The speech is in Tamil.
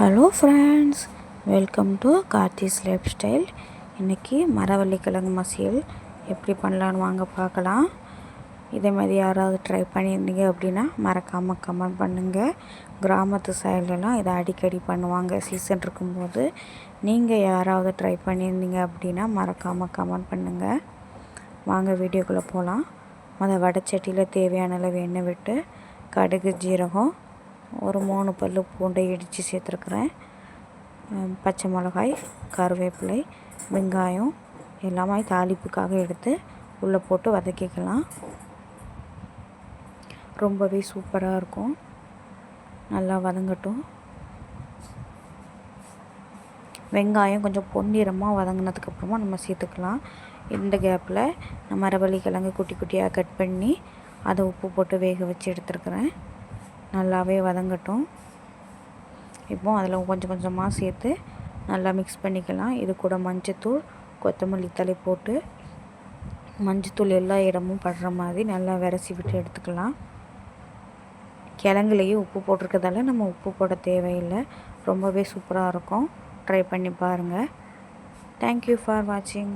Hello friends welcome to Karthi's life style இன்றைக்கி மரவள்ளிக்கிழங்கு மசியல். எப்படி பண்ணலான்னு வாங்க பார்க்கலாம். இதே மாதிரி யாராவது ட்ரை பண்ணியிருந்தீங்க அப்படின்னா மறக்காமல் கமெண்ட் பண்ணுங்கள் கிராமத்து சைட்லலாம் இதை அடிக்கடி பண்ணுவாங்க. சீசன் இருக்கும்போது நீங்கள் யாராவது ட்ரை பண்ணியிருந்தீங்க அப்படின்னா மறக்காமல் கமெண்ட் பண்ணுங்கள் வாங்க வீடியோக்குள்ளே போகலாம் அதை வடச்சட்டியில் தேவையான அளவு எண்ணெய் விட்டு கடுகு ஜீரகம் ஒரு மூணு பல் பூண்டை இடித்து சேர்த்துருக்குறேன். பச்சை மிளகாய் கருவேப்பிலை வெங்காயம் எல்லாமே தாளிப்புக்காக எடுத்து உள்ளே போட்டு வதக்கிக்கலாம். ரொம்பவே சூப்பராக இருக்கும். நல்லா வதங்கட்டும். வெங்காயம் கொஞ்சம் பொன்னிறமாக வதங்கினதுக்கப்புறமா நம்ம சேர்த்துக்கலாம். இந்த கேப்பில் நான் மரவள்ளி கிழங்கு குட்டி குட்டியாக கட் பண்ணி அதை உப்பு போட்டு வேக வச்சு எடுத்துருக்குறேன். நல்லாவே வதங்கட்டும். இப்போ அதில் கொஞ்சம் கொஞ்சமாக சேர்த்து நல்லா மிக்ஸ் பண்ணிக்கலாம். இது கூட மஞ்சத்தூள் கொத்தமல்லி தலை போட்டு மஞ்சத்தூள் எல்லா இடமும் படுற மாதிரி நல்லா விரசி விட்டு எடுத்துக்கலாம். கிழங்குலேயே உப்பு போட்டிருக்கதால நம்ம உப்பு போட தேவையில்லை. ரொம்பவே சூப்பராக இருக்கும். ட்ரை பண்ணி பாருங்கள் தேங்க்யூ ஃபார் வாட்சிங்